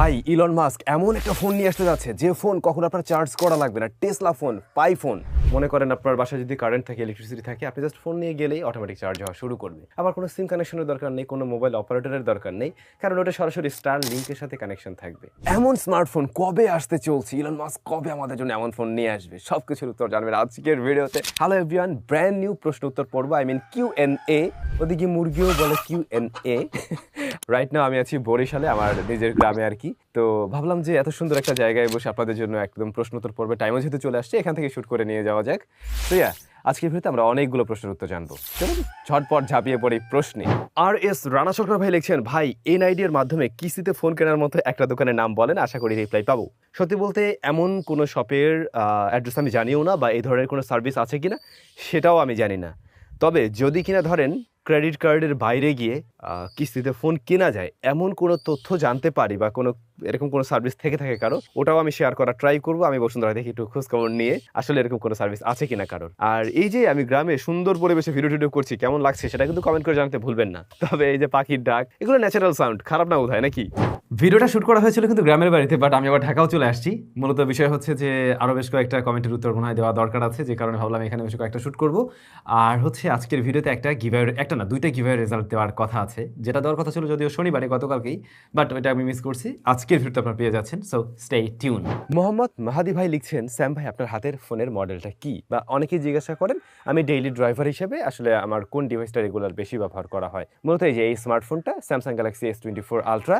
ভাই Elon Musk এমন একটা ফোন নিয়ে আসতে যাচ্ছে, যে ফোন কখন আপনার চার্জ করা লাগবে না। টেসলা ফোন পাই ফোন মনে করেন আপনার বাসায় যদি কারেন্ট থাকে ইলেকট্রিসিটি থাকে, আপনি জাস্ট ফোন নিয়ে গেলেই অটোমেটিক চার্জ হওয়া শুরু করবে। আবার কোনো সিম কানেকশনের দরকার নেই, কোনো মোবাইল অপারেটরের দরকার নেই, কারণ ওটা সরাসরি স্টার লিঙ্কের সাথে কানেকশন থাকবে। এমন স্মার্টফোন কবে আসতে চলছে? ইলন মাস্ক কবে আমাদের জন্য এমন ফোন নিয়ে আসবে? সব কিছুর উত্তর জানবেন আজকের ভিডিওতে। হ্যালো এভরিওয়ান ব্র্যান্ড নিউ প্রশ্ন উত্তর পড়ব I mean Q N A ওদিকে মুরগিও বলে Q N A right now আমি আছি বরিশালে, আমার নিজের গ্রামে আর কি। তো ভাবলাম যে এত সুন্দর একটা জায়গায় বসে আপনাদের জন্য একদম প্রশ্ন উত্তর পর্বে টাইমও যেহেতু চলে আসছে, এখান থেকে শুট করে নিয়ে যাওয়া যাক। তো ইয়া আজকের ভিডিওতে আমরা অনেকগুলো প্রশ্নের উত্তর জানব। চলুন, ঝটপট ঝাঁপিয়ে পড়ি প্রশ্নে। আর এস রানা সরকার ভাই লিখছেন, ভাই এনআইডি এর মাধ্যমে কিস্তিতে ফোন কেনার মতো একটা দোকানের নাম বলেন, আশা করি রিপ্লাই পাবো। সত্যি বলতে এমন কোনো শপের অ্যাড্রেস আমি জানিও না বা এই ধরনের কোনো সার্ভিস আছে কিনা, সেটাও আমি জানি না। তবে যদি কিনা ধরেন ক্রেডিট কার্ডের বাইরে গিয়ে কিস্তিতে ফোন কেনা যায়, এমন কোনো তথ্য জানতে পারি বা কোনো, এরকম কোনো সার্ভিস থেকে থাকে কারও, ওটাও আমি শেয়ার করার ট্রাই করব। আমি বসুন্ধরা দেখি একটু খোঁজখবর নিয়ে আসলে এরকম কোনো সার্ভিস আছে কিনা কারোর। আর এই যে আমি গ্রামে সুন্দর পরিবেশে ভিডিও টিডিও করছি, কেমন লাগছে সেটা কিন্তু কমেন্ট করে জানতে ভুলবেন না। তবে এই যে পাখির ডাক, এগুলো ন্যাচারাল সাউন্ড খারাপ না বোধ হয় নাকি? ভিডিওটা শুট করা হয়েছিল কিন্তু গ্রামের বাড়িতে বাট আমি আবার ঢাকাও চলে আসছি। মূলত বিষয় হচ্ছে যে আরও বেশ কয়েকটা কমেন্টের উত্তর মনে হয় দেওয়া দরকার আছে, যে কারণে ভাবলাম এখানে বেশ কয়েকটা শুট করব। আর হচ্ছে আজকের ভিডিওতে একটা গিভার একটা না, দুইটা গিভার রেজাল্ট দেওয়ার কথা আছে। যেটা দেওয়ার কথা ছিল যদিও শনিবারে, গতকালকেই বাট ওইটা আমি মিস করছি। আজকের ভিডিওতে আপনারা পেয়ে যাচ্ছেন so stay tuned Mohammad Mahadi ভাই লিখছেন, স্যাম ভাই, আপনার হাতের ফোনের মডেলটা কি? বা অনেকেই জিজ্ঞাসা করেন, আমি ডেইলি ড্রাইভার হিসেবে আসলে আমার কোন ডিভাইসটা রেগুলার বেশি ব্যবহার করা হয়? মূলত এই যে এই স্মার্টফোনটা Samsung Galaxy S twenty four Ultra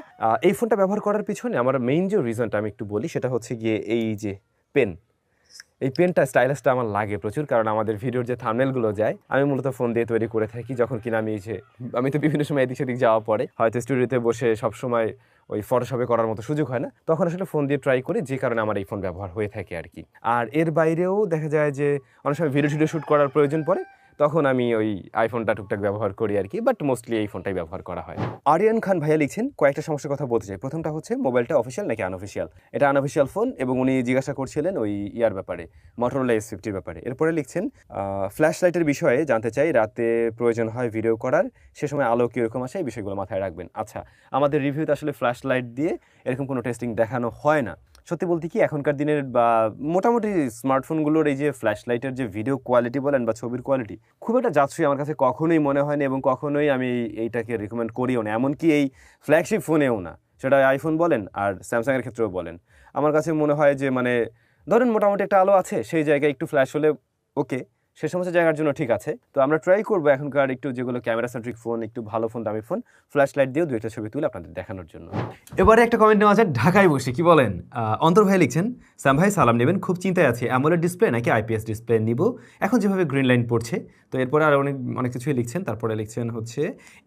এই ফোনটা ব্যবহার করার পিছনে আমার মেইন যে রিজনটা আমি একটু বলি, সেটা হচ্ছে গিয়ে এই যে পেন এই পেনটা স্টাইলাসটা আমার লাগে প্রচুর, কারণ আমাদের ভিডিওর যে থামনেলগুলো যায়, আমি মূলত ফোন দিয়ে তৈরি করে থাকি যখন কিনা আমি এই যে, আমি তো বিভিন্ন সময় এদিক সেদিক যাওয়া পরে, হয়তো স্টুডিওতে বসে সব সময় ওই ফটোশপে করার মতো সুযোগ হয় না, তখন আসলে ফোন দিয়ে ট্রাই করি, যে কারণে আমার এই ফোন ব্যবহার হয়ে থাকে আর কি। আর এর বাইরেও দেখা যায় যে, অনেক সময় ভিডিও টিডিও শ্যুট করার প্রয়োজন পড়ে তখন আমি ওই আইফোনটা টুকটাক ব্যবহার করি আর কি বাট মোস্টলি এই ফোনটাই ব্যবহার করা হয়। আরিয়ান খান ভাইয়া লিখছেন, কয়েকটা সমস্যার কথা বলতে চাই। প্রথমটা হচ্ছে মোবাইলটা অফিসিয়াল নাকি আনঅফিসিয়াল এটা আনঅফিসিয়াল ফোন এবং উনি জিজ্ঞাসা করছিলেন ওই ইয়ার ব্যাপারে মটোরোলা এস ফিফটির ব্যাপারে। এরপরে লিখছেন ফ্ল্যাশ লাইটের বিষয়ে জানতে চাই, রাতে প্রয়োজন হয় ভিডিও করার, সে সময় আলো কীরকম আসে, এই বিষয়গুলো মাথায় রাখবেন। আচ্ছা আমাদের রিভিউতে আসলে ফ্ল্যাশ লাইট দিয়ে এরকম কোনো টেস্টিং দেখানো হয় না। সত্যি বলতে কি এখনকার দিনের বা মোটামুটি স্মার্টফোনগুলোর এই যে ফ্ল্যাশ লাইটের যে ভিডিও কোয়ালিটি বলেন বা ছবির কোয়ালিটি খুব একটা যাচ্ছই আমার কাছে কখনোই মনে হয়নি এবং কখনোই আমি এইটাকে রেকমেন্ড করিও না। এমনকি এই ফ্ল্যাগশিপ ফোনেও না, সেটা আইফোন বলেন আর স্যামসাংয়ের ক্ষেত্রেও বলেন। আমার কাছে মনে হয় যে মানে ধরেন মোটামুটি একটা আলো আছে, সেই জায়গায় একটু ফ্ল্যাশ হলে ওকে সে সমস্ত জায়গার জন্য ঠিক আছে। তো আমরা ট্রাই করব এখনকার একটু যেগুলো ক্যামেরা সেন্ট্রিক ফোন একটু ভালো ফোন দামি ফোন ফ্ল্যাশ লাইট দিয়েও দু একটা ছবি তুলে আপনাদের দেখানোর জন্য। এবারে একটা কমেন্ট নেওয়া যায় ঢাকায় বসে, কি বলেন? অন্তর ভাই লিখছেন স্যাম ভাই, সালাম নেবেন, খুব চিন্তায় আছে অ্যামোলেড ডিসপ্লে নাকি আইপিএস ডিসপ্লে নিব? এখন যেভাবে গ্রিন লাইন পড়ছে, তো এরপরে আর অনেক অনেক কিছুই লিখছেন, তারপরে লিখছেন হচ্ছে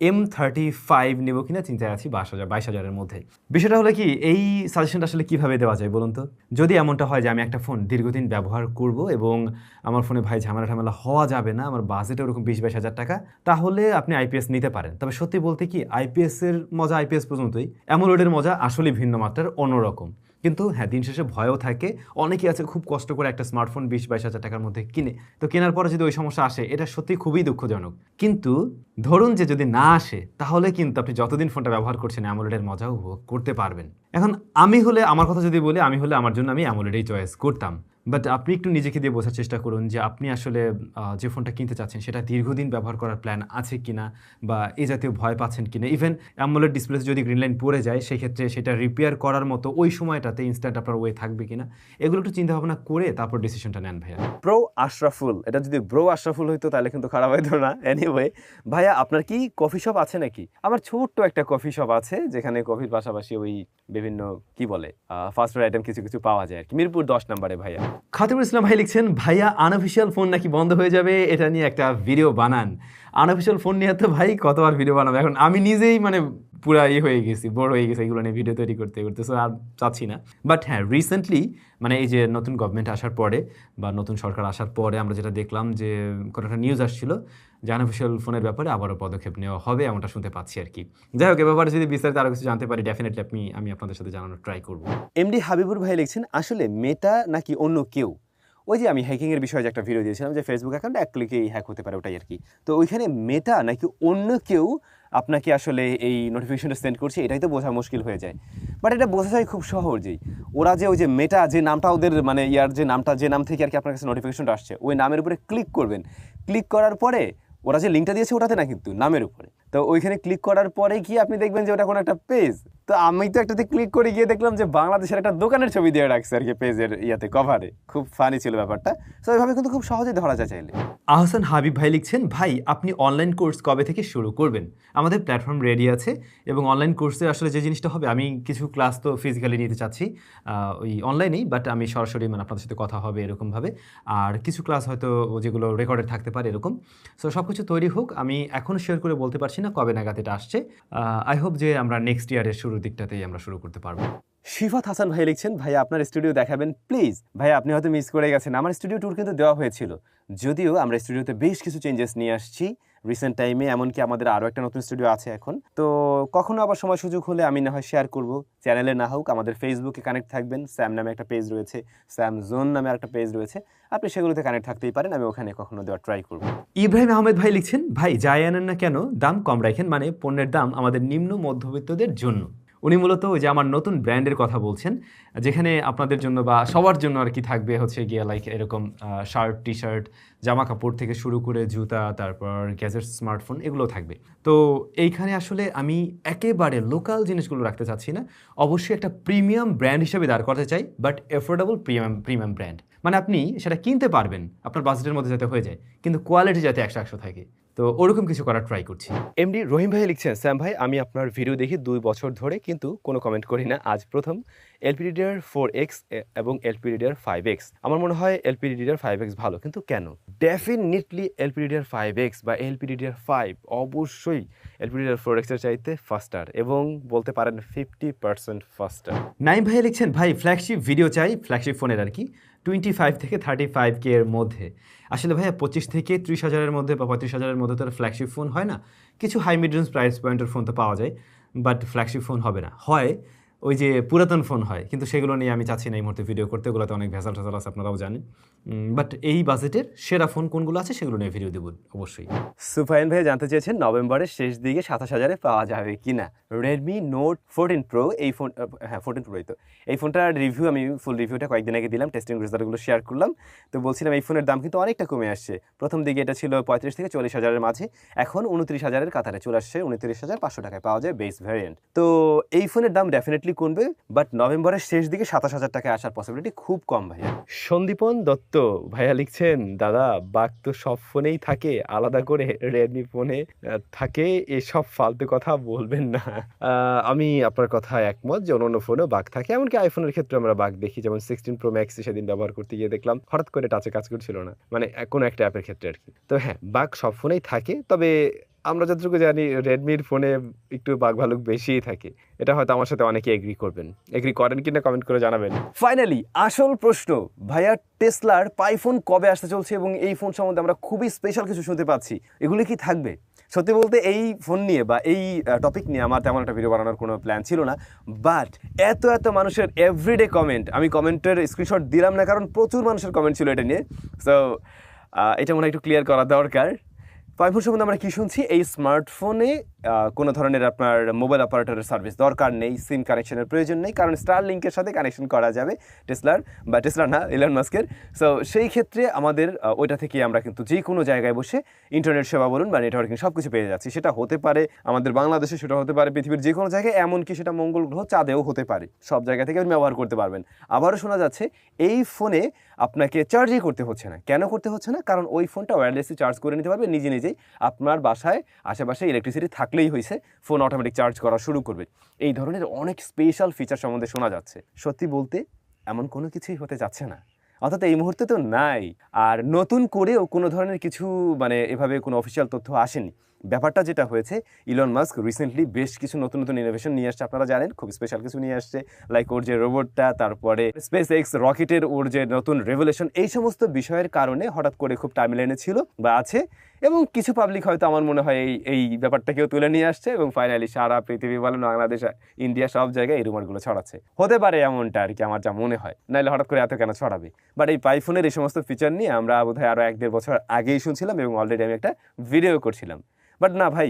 এম থার্টি ফাইভ নিব কিনা, চিন্তায় আছি, বাইশ হাজার, বাইশ হাজারের মধ্যে। বিষয়টা হলো কি, এই সাজেশনটা আসলে কীভাবে দেওয়া যায় বলুন তো? যদি এমনটা হয় যে আমি একটা ফোন দীর্ঘদিন ব্যবহার করব এবং আমার ফোনে ভাই ঝামেলা ঝামেলা হওয়া যাবে না, আমার বাজেট ওরকম বিশ বাইশ হাজার টাকা, তাহলে আপনি আইপিএস নিতে পারেন। তবে সত্যি বলতে কি আইপিএস এর মজা আইপিএস পর্যন্তই অ্যামোলেডের মজা আসলে ভিন্ন মাত্রার, অন্যরকম। কিন্তু হ্যাঁ দিন শেষে ভয়ও থাকে। অনেকেই আছে খুব কষ্ট করে একটা স্মার্টফোন বিশ বাইশ হাজার টাকার মধ্যে কিনে, তো কেনার পরে যদি ওই সমস্যা আসে, এটা সত্যি খুবই দুঃখজনক। কিন্তু ধরুন যে যদি না আসে, তাহলে কিন্তু আপনি যতদিন ফোনটা ব্যবহার করছেন অ্যামোলেডের মজা উপভোগ করতে পারবেন। এখন আমি হলে, আমার কথা যদি বলি, আমি হলে আমার জন্য আমি অ্যামোলেডেই চয়েস করতাম। বাট আপনি একটু নিজেকে দিয়ে বোঝার চেষ্টা করুন যে আপনি আসলে যে ফোনটা কিনতে চাচ্ছেন, সেটা দীর্ঘদিন ব্যবহার করার প্ল্যান আছে কিনা বা এই জাতীয় ভয় পাচ্ছেন কিনা। ইভেন অ্যামোলেড ডিসপ্লে যদি গ্রিন লাইন পড়ে যায়, সেক্ষেত্রে সেটা রিপেয়ার করার মতো ওই সময়টাতে ইনস্ট্যান্ট আপনার ওয়ে থাকবে কিনা, এগুলো একটু চিন্তা ভাবনা করে তারপর ডিসিশনটা নেন ভাইয়া। প্রো আশরাফুল এটা যদি ব্রো আশরাফুল হইতো তাহলে কিন্তু খারাপ হইতো না। এনিওয়ে ভাইয়া আপনার কি কফি শপ আছে নাকি? আমার ছোট্ট একটা কফি শপ আছে, যেখানে কফির পাশাপাশি ওই বিভিন্ন, কি বলে ফাস্ট ফুড আইটেম কিছু কিছু পাওয়া যায় আর কি মিরপুর দশ নম্বরে ভাইয়া। খাতিমুল ইসলাম ভাই লিখছেন, ভাইয়া আনঅফিসিয়াল ফোন নাকি বন্ধ হয়ে যাবে? এটা নিয়ে একটা ভিডিও বানান। আনঅফিসিয়াল ফোন নিয়ে তো ভাই কতবার ভিডিও বানাবো? এখন আমি নিজেই মানে পুরা ইয়ে হয়ে গেছি বড় হয়ে গেছে এগুলো নিয়ে ভিডিও তৈরি করতে করতে সো আর চাচ্ছি না। বাট হ্যাঁ রিসেন্টলি মানে এই যে নতুন গভর্নমেন্ট আসার পরে বা নতুন সরকার আসার পরে আমরা যেটা দেখলাম যে কোনো একটা নিউজ আসছিল যে আনঅফিসিয়াল ফোনের ব্যাপারে আবারও পদক্ষেপ নেওয়া হবে এমনটা শুনতে পাচ্ছি আর কি। যাই হোক, এ ব্যাপারে যদি বিস্তারিত আরও কিছু জানতে পারি ডেফিনেটলি আপনি, আমি আপনাদের সাথে জানানোর ট্রাই করব। এমডি হাবিবুর ভাই লিখছেন, আসলে মেটা নাকি অন্য কেউ? ওই যে আমি হ্যাকিং এর বিষয়ে একটা ভিডিও দিয়েছিলাম যে ফেসবুক অ্যাকাউন্ট এক ক্লিকেই হ্যাক হতে পারে ওটাই আর কি। তো ওইখানে মেটা নাকি অন্য কেউ আপনাকে আসলে এই নোটিফিকেশনটা সেন্ড করছে, এটাই তো বোঝা মুশকিল হয়ে যায়। বাট এটা বোঝা যায় খুব সহজেই ওরা যে ওই যে মেটা যে নামটা ওদের মানে ইয়ার যে নামটা, যে নাম থেকে আর কি আপনার কাছে নোটিফিকেশনটা আসছে, ওই নামের উপরে ক্লিক করবেন। ক্লিক করার পরে ওরা যে লিঙ্কটা দিয়েছে ওটাতে না কিন্তু নামের উপরে। তো ওইখানে ক্লিক করার পরে কি আপনি দেখবেন যে ওটা কোনো একটা পেজ তো আমি তো একটাতে ক্লিক করে গিয়ে দেখলাম যে বাংলাদেশের একটা দোকানের ছবি দিয়ে রাখছে আর কি পেজের ইয়াতে কভারে খুব ফানি ছিল ব্যাপারটা। তো এইভাবে কিন্তু খুব সহজেই ধরা যায় চাইলে। আহসান হাবিব ভাই লিখছেন, ভাই, আপনি অনলাইন কোর্স কবে থেকে শুরু করবেন? আমাদের প্ল্যাটফর্ম রেডি আছে এবং অনলাইন কোর্সে আসলে যে জিনিসটা হবে, আমি কিছু ক্লাস তো ফিজিক্যালি নিতে চাচ্ছি ওই অনলাইনেই বাট আমি সরাসরি মানে আপনাদের সাথে কথা হবে এরকমভাবে। আর কিছু ক্লাস হয়তো যেগুলো রেকর্ডেড থাকতে পারে এরকম। সো সব কিছু তৈরি হোক, আমি এখনও শেয়ার করে বলতে পারছি না, কবে নাগাদ এটা আসছে? আই হোপ যে আমরা নেক্সট ইয়ারের শুরুর দিকটাতেই আমরা শুরু করতে পারব। শিফাত হাসান ভাই লিখছেন, ভাই, আপনার স্টুডিও দেখাবেন প্লিজ ভাই, আপনি হয়তো মিস করে গেছেন। আমার স্টুডিও ট্যুর কিন্তু দেওয়া হয়েছিল। যদিও আমরা স্টুডিওতে বেশ কিছু চেঞ্জেস নিয়ে আসছি। রিসেন্ট টাইমে এমনকি আমাদের আরও একটা নতুন স্টুডিও আছে এখন। তো কখনো আবার সময় সুযোগ হলে আমি না হয় শেয়ার করব। চ্যানেলে না হোক, আমাদের ফেসবুকে কানেক্ট থাকবেন। স্যাম নামে একটা পেজ রয়েছে স্যাম জোন নামে একটা পেজ রয়েছে। আপনি সেগুলোতে কানেক্ট থাকতেই পারেন, আমি ওখানে কখনো দেওয়ার ট্রাই করব ইব্রাহিম আহমেদ ভাই লিখছেন, ভাই, যাই আনেন না কেন, দাম কম রাখেন মানে পণ্যের দাম আমাদের নিম্ন মধ্যবিত্তদের জন্য। উনি মূলত ওই যে আমার নতুন ব্র্যান্ডের কথা বলছেন, যেখানে আপনাদের জন্য বা সবার জন্য আর কি থাকবে হচ্ছে গিয়ে লাইক এরকম শার্ট টি শার্ট জামা কাপড় থেকে শুরু করে জুতা, তারপর গ্যাজেট স্মার্টফোন এগুলো থাকবে। তো এইখানে আসলে আমি একেবারে লোকাল জিনিসগুলো রাখতে চাচ্ছি না, অবশ্যই একটা প্রিমিয়াম ব্র্যান্ড হিসেবে দাঁড় করতে চাই but affordable premium premium brand মানে আপনি সেটা কিনতে পারবেন, আপনার বাজেটের মধ্যে যাতে হয়ে যায়, কিন্তু কোয়ালিটি যাতে একশো একশো থাকে। তো ওরকম কিছু করার ট্রাই করছি। এমডি রহিম ভাই লিখছেন স্যাম ভাই আমি আপনার ভিডিও দেখি দুই বছর ধরে কিন্তু কোনো কমেন্ট করি না। আজ প্রথম এলপি রিডার ফোর এক্স এবং এলপি রিডার ফাইভ এক্স আমার মনে হয় এলপি রিডার ফাইভ এক্স ভালো কিন্তু কেন? Definitely LP reader five X বা এলপি রিডার ফাইভ অবশ্যই এলপি রিডার ফোর এক্সের চাইতে ফাস্টার এবং বলতে পারেন ফিফটি পার্সেন্ট ফাস্টার নাইম ভাই লিখছেন ভাই ফ্ল্যাগশিপ ভিডিও চাই ফ্ল্যাগশিপ ফোনের আর কি। টোয়েন্টি ফাইভ থেকে থার্টি ফাইভ কে এর মধ্যে। আসলে ভাইয়া, পঁচিশ থেকে ত্রিশ হাজারের মধ্যে বা পঁয়ত্রিশ হাজারের মধ্যে তো ফ্ল্যাগশিপ ফোন হয় না। কিছু হাই মিড রেঞ্জ প্রাইস পয়েন্টের ফোন তো পাওয়া যায় বাট ফ্ল্যাগশিপ ফোন হবে না। হয় ওই যে পুরাতন ফোন হয়, কিন্তু সেগুলো নিয়ে আমি চাচ্ছি না এই মুহূর্তে ভিডিও করতে, ওগুলোতে অনেক ভেজাল টেজাল আছে, আপনারাও জানেন। বাট এই বাজেটের সেরা ফোন কোনগুলো আছে সেগুলো নিয়ে ভিডিও দেবো, অবশ্যই। সুফাইন ভাই জানতে চেয়েছেন নভেম্বরের শেষ দিকে সাতাশ হাজারে পাওয়া যাবে কি না রেডমি নোট ফোরটিন প্রো এই ফোন হ্যাঁ ফোরটিন প্রোই তো। এই ফোনটার রিভিউ আমি ফুল রিভিউটা কয়েকদিন আগে দিলাম টেস্টিং রেজাল্টগুলো শেয়ার করলাম। তো বলছিলাম এই ফোনের দাম কিন্তু অনেকটা কমে আসছে। প্রথম দিকে এটা ছিল পঁয়ত্রিশ থেকে চল্লিশ হাজারের মাঝে, এখন উনত্রিশ হাজারের কাতারে চলে আসছে, উনত্রিশ হাজার পাঁচশো টাকায় পাওয়া যায় বেস ভ্যারিয়েন্ট তো এই ফোনের দাম ডেফিনেটলি কমবে বাট নভেম্বরের শেষ দিকে সাতাশ হাজার টাকায় আসার পসিবিলিটি খুব কম ভাইয়া। সন্দীপন দত্ত ভাইয়া লিখছেন, দাদা, বাঘ তো সব ফোনেই থাকে, আলাদা করে রেডমি ফোনে থাকে, এসব ফালতু কথা বলবেন না। আমি আপনার কথা একমত যে অন্য ফোনেও বাঘ থাকে, এমনকি আইফোনের ক্ষেত্রে আমরা বাঘ দেখি, যেমন সিক্সটিন প্রো ম্যাক্স সেদিন ব্যবহার করতে গিয়ে দেখলাম, হঠাৎ করে টাচে কাজ করছিল না। মানে কোনো একটা অ্যাপের ক্ষেত্রে আর কি। তো হ্যাঁ বাঘ সব ফোনেই থাকে, তবে আমরা যতটুকু জানি রেডমির ফোনে একটু বাঘ ভালুক বেশিই থাকে। এটা হয়তো আমার সাথে অনেকে এগ্রি করবেন। এগ্রি করেন কিনা কমেন্ট করে জানাবেন। ফাইনালি আসল প্রশ্ন, ভাইয়া টেসলার পাইফোন কবে আসতে চলছে এবং এই ফোন সম্বন্ধে আমরা খুবই স্পেশাল কিছু শুনতে পাচ্ছি। এগুলো কি থাকবে? সত্যি বলতে এই ফোন নিয়ে বা এই টপিক নিয়ে আমার তেমন একটা ভিডিও বানানোর কোনো প্ল্যান ছিল না। বাট এত এত মানুষের এভরিডে কমেন্ট আমি কমেন্টের স্ক্রিনশট দিলাম না, কারণ প্রচুর মানুষের কমেন্ট ছিল এটা নিয়ে। সো এটা মনে হয় একটু ক্লিয়ার করা দরকার। পাইফোন সম্বন্ধে আমরা কি শুনছি? এই স্মার্টফোনে কোনো ধরনের আপনার মোবাইল অপারেটরের সার্ভিস দরকার নেই সিম কানেকশনের প্রয়োজন নেই, কারণ স্টার লিঙ্কের সাথে কানেকশন করা যাবে টেসলার বা টেসলার না ইলন মাস্কের সো সেই ক্ষেত্রে আমাদের ওইটা থেকে আমরা কিন্তু যে কোনো জায়গায় বসে ইন্টারনেট সেবা বলুন বা নেটওয়ার্কিং সব কিছু পেয়ে যাচ্ছি। সেটা হতে পারে আমাদের বাংলাদেশে, সেটা হতে পারে পৃথিবীর যে কোনো জায়গায়, এমনকি সেটা মঙ্গল গ্রহ চাঁদেও হতে পারে। সব জায়গা থেকে আপনি ব্যবহার করতে পারবেন। আবারও শোনা যাচ্ছে, এই ফোনে আপনাকে চার্জই করতে হচ্ছে না। কেন করতে হচ্ছে না? কারণ ওই ফোনটা ওয়্যারলেসলি চার্জ করে নিতে পারবে, নিজে নিজে নিজেই আপনার বাসায় আশেপাশে ইলেকট্রিসিটি থাকলেই হয়েছে ফোন অটোমেটিক চার্জ করা শুরু করবে। এই ধরনের অনেক স্পেশাল ফিচার সম্বন্ধে শোনা যাচ্ছে। সত্যি বলতে, এমন কোনো কিছুই হতে যাচ্ছে না। অর্থাৎ এই মুহূর্তে তো নাই। আর নতুন করেও কোনো ধরনের কিছু মানে এভাবে কোনো অফিসিয়াল তথ্য আসেনি। ব্যাপারটা যেটা হয়েছে ইলন মাস্ক রিসেন্টলি বেশ কিছু নতুন নতুন ইনোভেশন নিয়ে আসছে, আপনারা জানেন, খুব স্পেশাল কিছু নিয়ে আসছে। লাইক ওর যে রোবটটা তারপরে স্পেস এক্স রকেটের ওর যে নতুন রেভলিউশন এই সমস্ত বিষয়ের কারণে হঠাৎ করে খুব টাইমলাইনে ছিল বা আছে। এবং কিছু পাবলিক হয়তো আমার মনে হয় এই এই ব্যাপারটাকেও তুলে নিয়ে আসছে এবং ফাইনালি সারা পৃথিবী বলেন, বাংলাদেশ ইন্ডিয়া সব জায়গায় এই রুমারগুলো ছড়াচ্ছে। হতে পারে এমনটা আর কি, আমার যা মনে হয়। নাহলে হঠাৎ করে এত কেন ছড়াবে? বাট এই পাইফোনের এই সমস্ত ফিচার নিয়ে আমরা বোধহয় আরও এক দেড় বছর আগেই শুনছিলাম এবং অলরেডি আমি একটা ভিডিও করছিলাম। বাট না ভাই,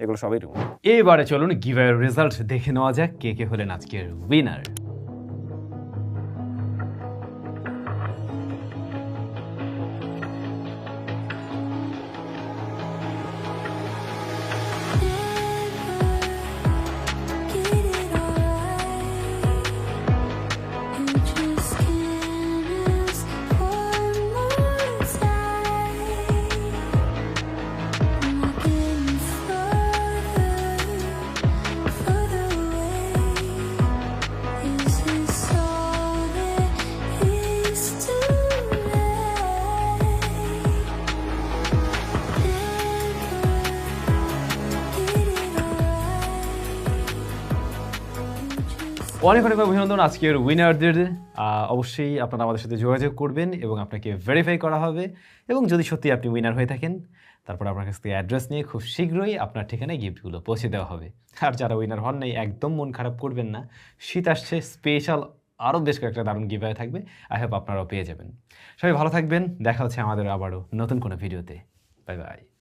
এগুলো সবই রুম এবারে চলুন গিভার রেজাল্ট দেখে নেওয়া যাক কে কে হলেন আজকের উইনার অনেক অনেক অভিনন্দন, আজকের উইনারদের অবশ্যই আপনারা আমাদের সাথে যোগাযোগ করবেন এবং আপনাকে ভেরিফাই করা হবে। এবং যদি সত্যি আপনি উইনার হয়ে থাকেন, তারপর আপনার কাছ থেকে অ্যাড্রেস নিয়ে খুব শীঘ্রই আপনার ঠিকানায় গিফটগুলো পৌঁছে দেওয়া হবে। আর যারা উইনার হন নাই, একদম মন খারাপ করবেন না। শীত আসছে স্পেশাল আরও বেশ কয়েকটা দারুণ গিফট থাকবে। আই হোপ আপনারাও পেয়ে যাবেন। সবাই ভালো থাকবেন। দেখা হচ্ছে আমাদের আবারও নতুন কোনো ভিডিওতে বাই বাই